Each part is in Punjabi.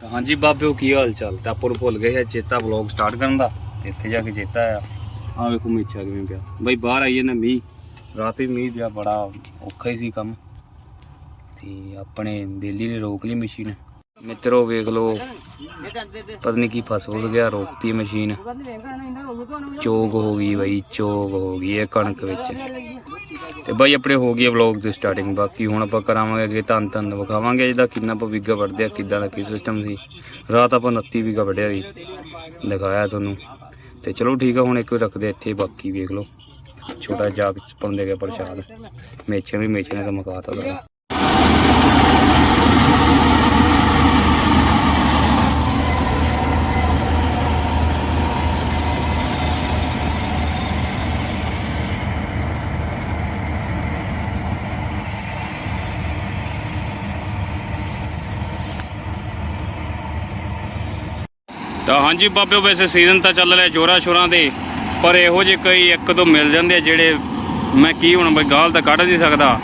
ਤਾਂ ਹਾਂਜੀ ਬਾਬਿਓ ਕੀ ਹਾਲ ਚਾਲ? ਤਾਂ ਆਪਾਂ ਨੂੰ ਭੁੱਲ ਗਏ ਹੈ ਚੇਤਾ ਵਲੌਗ ਸਟਾਰਟ ਕਰਨ ਦਾ, ਤੇ ਇੱਥੇ ਜਾ ਕੇ ਚੇਤਾ ਆਇਆ ਆਹ ਵੇਖੋ ਮੇਚਾ ਕਿਵੇਂ ਪਿਆ। ਬਈ ਬਾਹਰ ਆਈਏ ਨਾ ਮੀਂਹ, ਰਾਤੀ ਮੀਂਹ ਪਿਆ, ਬੜਾ ਔਖਾ ਹੀ ਸੀ ਕੰਮ। ਤੇ ਆਪਣੇ ਦਿੱਲੀ ਨੇ ਰੋਕ ਲਈ ਮਸ਼ੀਨ। ਮਿੱਤਰੋ ਵੇਖ ਲਓ, ਪਤਾ ਨਹੀਂ ਕੀ ਫਸ ਫੁਸ ਗਿਆ, ਰੋਕਤੀ ਮਸ਼ੀਨ। ਚੋਗ ਹੋ ਗਈ ਬਈ ਚੋਗ ਹੋ ਗਈ ਇਹ ਕਣਕ ਵਿੱਚ। ਤੇ ਬਾਈ ਆਪਣੇ ਹੋ ਗਈ ਵਲੌਗ ਦੀ ਸਟਾਰਟਿੰਗ ਬਾਕੀ ਹੁਣ ਆਪਾਂ ਕਰਾਵਾਂਗੇ ਅੱਗੇ ਧੰਨ ਧੰਨ ਵਿਖਾਵਾਂਗੇ ਜਿਹਦਾ ਕਿੰਨਾ ਆਪਾਂ ਵਿਗਾ ਵੜਦੇ ਆ ਕਿੱਦਾਂ ਦਾ ਕੀ ਸਿਸਟਮ ਸੀ। ਰਾਤ ਆਪਾਂ 29 ਵਿਗਾ ਵੜਿਆ ਸੀ, ਦਿਖਾਇਆ ਤੁਹਾਨੂੰ। ਤੇ ਚਲੋ ਠੀਕ ਆ, ਹੁਣ ਇੱਕ ਵਾਰ ਰੱਖਦੇ ਇੱਥੇ, ਬਾਕੀ ਵੇਖ ਲਓ। ਛੋਟਾ ਜਾਗ ਚ ਪਾਉਂਦੇ ਗਏ ਪ੍ਰਸ਼ਾਦ। ਮੇਚੇ ਵੀ ਮੇਚੇ ਨੇ ਤਾਂ ਮਕਾਤਾ ਦਾ ਤਾਂ ਹਾਂਜੀ ਬਾਬਿਓ ਵੈਸੇ ਸੀਜ਼ਨ ਤਾਂ ਚੱਲ ਰਿਹਾ ਜੋਰਾ ਸ਼ੋਰਾਂ ਦੇ, ਪਰ ਇਹੋ ਜਿਹੇ ਕਈ ਇੱਕ ਦੋ ਮਿਲ ਜਾਂਦੇ ਆ ਜਿਹੜੇ ਮੈਂ ਕੀ ਹੁਣ ਬਈ ਗਾਲ ਤਾਂ ਕੱਢ ਨਹੀਂ ਸਕਦਾ।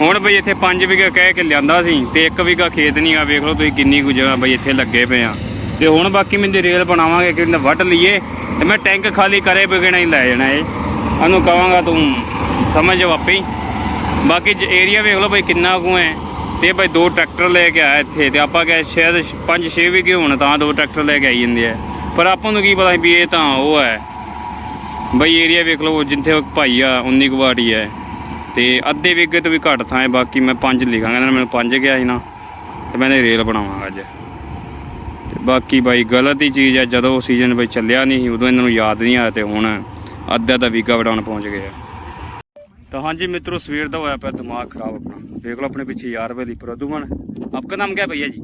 ਹੁਣ ਬਈ ਇੱਥੇ 5 ਵਿਗਾ ਕਹਿ ਕੇ ਲਿਆਂਦਾ ਸੀ ਤੇ 1 ਵਿਗਾ ਖੇਤ ਨਹੀਂ ਆ, ਵੇਖ ਲਓ ਤੁਸੀਂ ਕਿੰਨੀ ਕੁ ਜਗ੍ਹਾ ਬਈ ਇੱਥੇ ਲੱਗੇ ਪਏ ਆ। ਤੇ ਹੁਣ ਬਾਕੀ ਮੈਂ ਦੀ ਰੇਲ ਬਣਾਵਾਂਗੇ ਕਿ ਨਾ ਵੱਢ ਲਈਏ ਤੇ ਮੈਂ ਟੈਂਕ ਖਾਲੀ ਕਰੇ ਬਗਣਾ ਹੀ ਲੈ ਜਾਣਾ ਇਹ ਉਹਨੂੰ ਕਵਾਂਗਾ ਤੂੰ ਸਮਝ ਆਪੇ ਬਾਕੀ ਏਰੀਆ ਵੇਖ ਲਓ ਬਈ ਕਿੰਨਾ ਕੁ ਹੈ। ਤੇ ਬਈ ਦੋ ਟਰੈਕਟਰ ਲੈ ਕੇ ਆਇਆ ਇੱਥੇ ਤੇ ਆਪਾਂ ਕਹੇ ਸ਼ਾਇਦ 5-6 ਵੀ ਕਿ ਹੋਣ, ਤਾਂ ਦੋ ਟਰੈਕਟਰ ਲੈ ਕੇ ਆਈ ਜਾਂਦੇ ਆ। ਪਰ ਆਪਾਂ ਨੂੰ ਕੀ ਪਤਾ ਵੀ ਇਹ ਤਾਂ ਉਹ ਹੈ। ਬਈ ਏਰੀਆ ਵੇਖ ਲਓ, ਜਿੱਥੇ ਉਹ ਭਾਈ ਆ 19 ਕੁ ਹੈ। ਤੇ ਅੱਧੇ ਵਿਗੇ ਤੋਂ ਵੀ ਘੱਟ ਥਾਂ ਹੈ, ਬਾਕੀ ਮੈਂ ਪੰਜ ਲਿਖਾਂਗਾ ਇਹਨਾਂ ਨੇ ਮੈਨੂੰ ਪੰਜ ਕਿਹਾ ਸੀ ਨਾ, ਤੇ ਮੈਂ ਇਹ ਰੇਲ ਬਣਾਵਾਂਗਾ ਅੱਜ। ਤੇ ਬਾਕੀ ਬਾਈ ਗਲਤ ਹੀ ਚੀਜ਼ ਹੈ, ਜਦੋਂ ਸੀਜ਼ਨ ਬਈ ਚੱਲਿਆ ਨਹੀਂ ਸੀ, ਉਦੋਂ ਇਹਨਾਂ ਨੂੰ ਯਾਦ ਨਹੀਂ ਆਇਆ ਤੇ ਹੁਣ ਅੱਧਾ ਦਾ ਵੀਗਾ ਵਡਾਉਣ ਪਹੁੰਚ ਗਏ ਆ। तो हाँ जी मित्रों सवेर का होया पाया दिमाग खराब अपना देख लो अपने पीछे यार भाई प्रदुमन आपका नाम क्या है भैया जी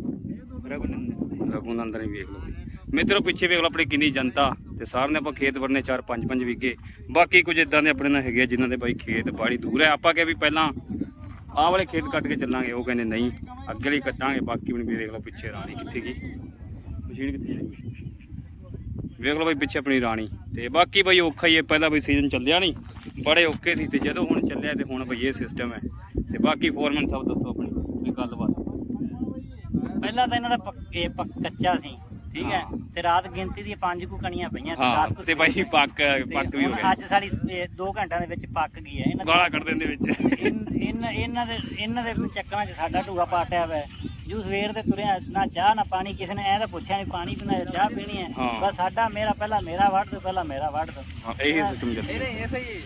रघुनंदन रघुनंदन ही देख लो भाई मित्रों ਪਿੱਛੇ ਵੇਖ ਲਓ ਆਪਣੀ ਕਿੰਨੀ ਜਨਤਾ ਤੇ ਸਾਰਿਆਂ ਨੇ ਆਪਾਂ ਖੇਤ ਵਰਨੇ 4 5 5 ਵਿਗੇ ਬਾਕੀ ਕੁਝ ਇਦਾਂ ਦੇ ਆਪਣੇ ਨਾਲ ਹੈਗੇ ਆ ਜਿਨ੍ਹਾਂ ਦੇ ਬਾਈ ਖੇਤ ਬਾੜੀ ਦੂਰ ਹੈ ਆਪਾਂ ਕਿਹਾ ਵੀ ਪਹਿਲਾਂ ਆਹ ਵਾਲੇ ਖੇਤ ਕੱਟ ਕੇ ਚੱਲਾਂਗੇ ਉਹ ਕਹਿੰਦੇ ਨਹੀਂ ਅੱਗੇ ਲਈ ਕੱਟਾਂਗੇ ਬਾਕੀ ਵੀ ਵੇਖ ਲਓ ਪਿੱਛੇ ਰਾਣੀ ਕਿੱਥੇ ਗਈ ਮਸ਼ੀਨ ਕਿੱਥੇ ਗਈ ਵੇਖ ਲਓ ਬਾਈ ਪਿੱਛੇ ਆਪਣੀ ਰਾਣੀ ਤੇ ਬਾਕੀ ਬਾਈ ਔਖਾ ਹੀ ਹੈ ਪਹਿਲਾਂ ਬਈ ਸੀਜ਼ਨ ਚੱਲਿਆ ਨਹੀਂ ਬੜੇ ਓਕੇ ਸੀ ਤੇ ਜਦੋਂ ਹੁਣ ਚੱਲਿਆ ਤੇ ਹੁਣ ਬਈ ਇਹ ਸਿਸਟਮ ਹੈ। ਤੇ ਬਾਕੀ ਫੋਰਮਨ ਸਾਹਿਬ ਦੱਸੋ ਆਪਣੀ ਕੋਈ ਗੱਲਬਾਤ। ਪਹਿਲਾਂ ਤਾਂ ਇਹਨਾਂ ਦਾ ਪੱਕ- ਪੱਕ- ਕੱਚਾ ਸੀ ਠੀਕ ਹੈ? ਤੇ ਰਾਤ ਗਿਣਤੀ ਦੀਆਂ ਪੰਜ ਕੁ ਕਣੀਆਂ ਪਈਆਂ ਤੇ 10 ਕੁ ਤੇ ਬਾਈ ਪੱਕ ਪੱਕ ਵੀ ਹੋ ਗਿਆ। ਅੱਜ ਸਾਡੀ 2 ਘੰਟਿਆਂ ਦੇ ਵਿੱਚ ਪੱਕ ਗਈ ਹੈ। ਇਹਨਾਂ ਗਾਲਾਂ ਕੱਢ ਦਿੰਦੇ ਵਿੱਚ। ਇਹਨਾਂ ਦੇ ਇਹਨਾਂ ਦੇ ਚੱਕਰਾਂ 'ਚ ਸਾਡਾ ਢੂਆ ਪਾਟਿਆ ਹੋਇਆ ਜੂ ਸਵੇਰ ਦੇ ਤੁਰਿਆ ਨਾ ਚਾਹ ਨਾ ਪਾਣੀ ਕਿਸੇ ਨੇ ਐ ਤਾਂ ਪੁੱਛਿਆ ਨਹੀਂ ਪਾਣੀ ਪੀਣਾ ਹੈ, ਚਾਹ ਪੀਣੀ ਹੈ। ਬਸ ਸਾਡਾ ਮੇਰਾ ਪਹਿਲਾ ਮੇਰਾ ਵੱਢ ਦੋ ਪਹਿਲਾ ਮੇਰਾ ਵੱਢ ਦੋ ਇਹੀ ਸਿਸਟਮ ਚੱਲਦਾ ਨਹੀਂ ਨਹੀਂ ਐਸੇ ਹੀ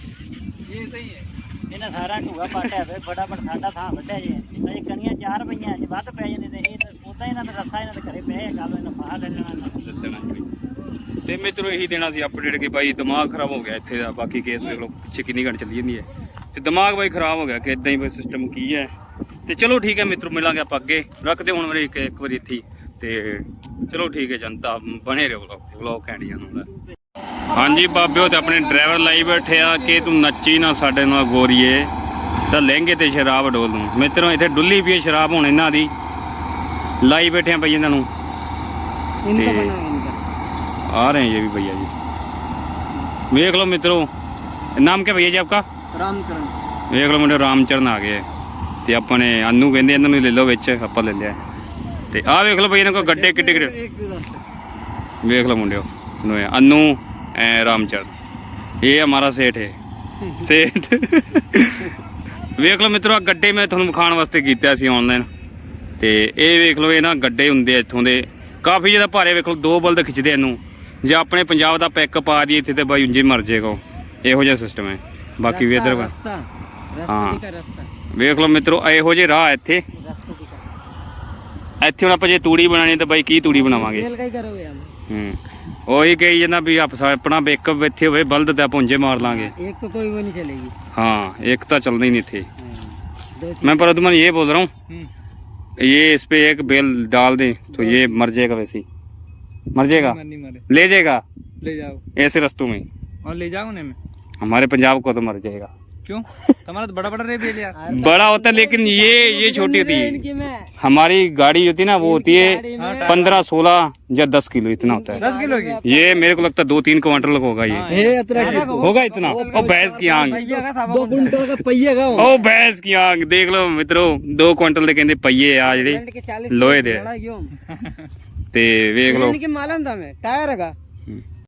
ਇਹ ਇਹਨਾਂ ਸਾਰਾ ਢੂਆ ਪਾਟਿਆ ਵੇ ਫਟਾਫਟ ਸਾਡਾ ਥਾਂ ਵੱਢਿਆ ਜੇ। ਅਜੇ ਕਣੀਆਂ 4 ਪਈਆਂ ਅੱਜ ਵੱਧ ਪੈ ਜਾਂਦੇ ਨੇ। ਇਹ ਉਦਾਂ ਇਹਨਾਂ ਦਾ ਰਸਾ ਇਹਨਾਂ ਦੇ ਘਰੇ ਪਿਆ ਗੱਲ ਇਹਨਾਂ ਫਾਹ ਲੈ ਲੈਣਾ ਦੱਸਣਾ ਤੇ ਮਿੱਤਰੋ ਇਹੀ ਦੇਣਾ ਸੀ ਅਪਡੇਟ ਕਿ ਭਾਈ ਦਿਮਾਗ ਖਰਾਬ ਹੋ ਗਿਆ ਇੱਥੇ ਦਾ ਬਾਕੀ ਕੇਸ ਵੇਖ ਲਓ ਪਿੱਛੇ ਕਿੰਨੀ ਘੰਟ ਚੱਲੀ ਜਾਂਦੀ ਹੈ। ਤੇ ਦਿਮਾਗ ਬਾਈ ਖਰਾਬ ਹੋ ਗਿਆ ਕਿ ਇਦਾਂ ਹੀ ਬਈ ਸਿਸਟਮ ਕੀ ਹੈ। ਤੇ ਚਲੋ ਠੀਕ ਹੈ ਮਿੱਤਰੋ ਮਿਲਾਂਗੇ ਆਪਾਂ ਅੱਗੇ। ਰੱਖਦੇ ਹੁਣ ਮੇਰੇ ਇੱਕ ਇੱਕ ਵਾਰੀ ਇੱਥੇ ਤੇ ਚਲੋ ਠੀਕ ਹੈ ਜਨਤਾ ਬਣੇ ਰਹੋ ਵਲੌਗ ਵਲੌਗ ਕੈਂਡੀ ਜਾਨੂੰ ਹਾਂਜੀ ਬਾਬਿਓ ਤੇ ਆਪਣੇ ਡਰਾਈਵਰ ਲਾਈ ਬੈਠੇ ਆ ਕਿ ਤੂੰ ਨੱਚੀ ਨਾ ਸਾਡੇ ਨਾਲ ਗੋਰੀਏ। ਤਾਂ ਲਹਿੰਗੇ ਤੇ ਸ਼ਰਾਬ ਡੋਲ ਦੂੰ। ਮਿੱਤਰੋ ਇੱਥੇ ਡੁੱਲੀ ਪਈ ਸ਼ਰਾਬ ਹੁਣ ਇਹਨਾਂ ਦੀ। ਲਾਈ ਬੈਠੇ ਆ ਭਈ ਇਹਨਾਂ ਨੂੰ। ਤੇ ਆ ਰਹੇ ਇਹ ਵੀ ਭਈਆ ਜੀ। ਵੇਖ ਲਓ ਮਿੱਤਰੋ ਨਾਮ ਕੀ ਭਈਆ ਜੀ ਆਪਕਾ? ਰਾਮਕਰਨ। ਵੇਖ ਲਓ ਮੁੰਡੇ ਰਾਮਚਰਨ ਆ ਗਏ। ਤੇ ਆਪਾਂ ਨੇ ਅਨੂ ਕਹਿੰਦੇ ਇਹਨਾਂ ਨੂੰ ਲੈ ਲਓ ਵਿੱਚ ਆਪਾਂ ਲੈ ਲਿਆ। ਤੇ ਆ ਵੇਖ ਲਓ ਭਈ ਇਹਨਾਂ ਕੋ ਗੱਡੇ ਕਿੱਡੇ ਕਿੱਡੇ। ਵੇਖ ਲਓ ਮੁੰਡਿਓ। ਨੂੰ ਇਹ ਅਨੂ ਐ ਰਾਮਚਰਨ ਇਹ ਹਮਾਰਾ ਸੇਠ ਹੈ ਸੇਠ ਵੇਖ ਲਓ ਮਿੱਤਰੋ ਆਹ ਗੱਡੇ ਮੈਂ ਤੁਹਾਨੂੰ ਵਿਖਾਉਣ ਵਾਸਤੇ ਕੀਤਾ ਸੀ ਆਨਲਾਈਨ ਤੇ ਇਹ ਵੇਖ ਲਓ ਇਹ ਨਾ ਗੱਡੇ ਹੁੰਦੇ ਆ ਇੱਥੋਂ ਦੇ ਕਾਫੀ ਜ਼ਿਆਦਾ ਭਾਰੇ ਵੇਖ ਲਓ ਦੋ ਬਲਦ ਖਿੱਚਦੇ ਇਹਨੂੰ ਜੇ ਆਪਣੇ ਪੰਜਾਬ ਦਾ ਪੈਕ ਪਾ ਦਈਏ ਇੱਥੇ ਤੇ ਬਾਈ ਉਂਝੇ ਮਰ ਜਾਏਗਾ ਉਹ। ਇਹੋ ਜਿਹਾ ਸਿਸਟਮ ਹੈ ਬਾਕੀ ਵੀ ਇਧਰ रास्ता हाँ। रास्ता का रास्ता ਵੇਖ ਲਓ ਮਿੱਤਰੋ ਇਹੋ ਜਿਹੇ ਰਾਹ ਇੱਥੇ रास्ते का ਇੱਥੇ ਹੁਣ ਆਪਾਂ ਜੇ ਤੂੜੀ ਬਣਾਣੀ ਤਾਂ ਬਾਈ ਕੀ ਤੂੜੀ ਬਣਾਵਾਂਗੇ खेल का ही करोगे हम ਹੂੰ ਉਹੀ ਕਹੀ ਜਾਂਦਾ ਵੀ ਆਪ ਆਪਣਾ ਇੱਕ ਇੱਥੇ ਹੋਵੇ ਬਲਦ ਤੇ ਆਪਾਂ ਉਂਝੇ ਮਾਰ ਲਾਂਗੇ एक तो कोई वो नहीं चलेगी हाँ एक तो चलना ही नहीं थे दो मैं प्रदुमन ये बोल रहा हूँ हम्म ये इस पे एक बेल डाल दें तो ये मर जाएगा वैसे ही मर जाएगा नहीं मरे ले जाएगा ले जाओ ऐसे रस्तों में और ले जाओ ना मैं हमारे पंजाब को तो मर जाएगा क्यों तुम्हारा तो बड़ा बड़ा रेप ले लिया बड़ा होता है लेकिन ये ये छोटी होती है इनकी में हमारी गाड़ी होती है ना वो होती है पंद्रह सोलह या दस किलो इतना होता है दस किलो की ये मेरे को लगता है दो तीन क्वांटल का होगा ये ये अतरा की होगा इतना ओ भैंस की आंख दो कुंटल का पहिया का ओ भैंस की आंख देख लो ਮਿੱਤਰੋ 2 ਕੁਇੰਟਲ ਦੇ ਕਹਿੰਦੇ ਪਈਏ ਆ ਜਿਹੜੇ के 40 ਲੋਹੇ ਦੇ ਆ। क्यों ਤੇ ਵੇਖ ਲਓ इनके मालूम था मैं टायर का